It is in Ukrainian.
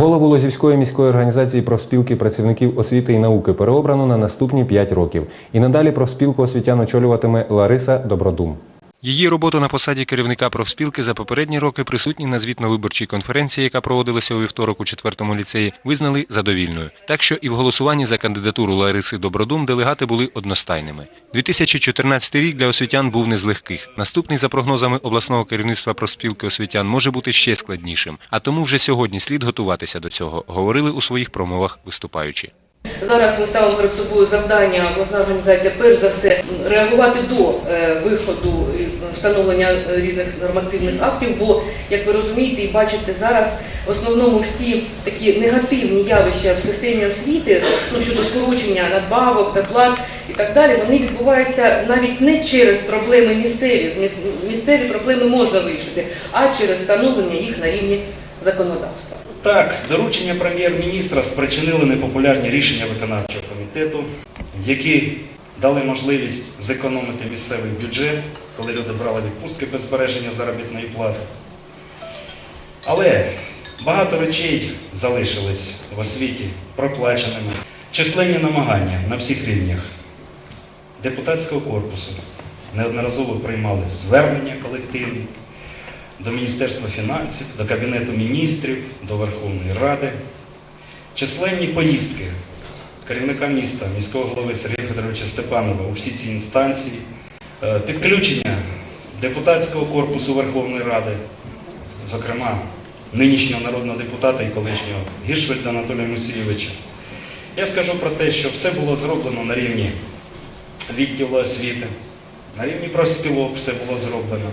Голову Лозівської міської організації профспілки працівників освіти і науки переобрано на наступні 5 років. І надалі профспілку освітян очолюватиме Лариса Добродум. Її робота на посаді керівника профспілки за попередні роки присутні на звітно-виборчій конференції, яка проводилася у вівторок у четвертому ліцеї, визнали задовільною. Так що і в голосуванні за кандидатуру Лариси Добродум делегати були одностайними. 2014 рік для освітян був не з легких. Наступний, за прогнозами обласного керівництва профспілки освітян, може бути ще складнішим. А тому вже сьогодні слід готуватися до цього, говорили у своїх промовах виступаючі. Зараз ми ставимо перед собою завдання, обласна організація, перш за все, реагувати до е, виходу встановлення е, різних нормативних актів, бо, як ви розумієте і бачите зараз, в основному всі такі негативні явища в системі освіти, ну, щодо скорочення надбавок, доплат і так далі, вони відбуваються навіть не через проблеми місцеві, місцеві проблеми можна вирішити, а через встановлення їх на рівні законодавства. Так, доручення прем'єр-міністра спричинили непопулярні рішення виконавчого комітету, які дали можливість зекономити місцевий бюджет, коли люди брали відпустки без збереження заробітної плати. Але багато речей залишились в освіті проплаченими. Численні намагання на всіх рівнях депутатського корпусу неодноразово приймали звернення колективні до Міністерства фінансів, до Кабінету міністрів, до Верховної Ради. Численні поїздки керівника міста, міського голови Сергія Федоровича Степанова у всі ці інстанції, е, підключення депутатського корпусу Верховної Ради, зокрема нинішнього народного депутата і колишнього Гіршвельда Анатолія Мусійовича. Я скажу про те, що все було зроблено на рівні відділу освіти, на рівні профспілок все було зроблено.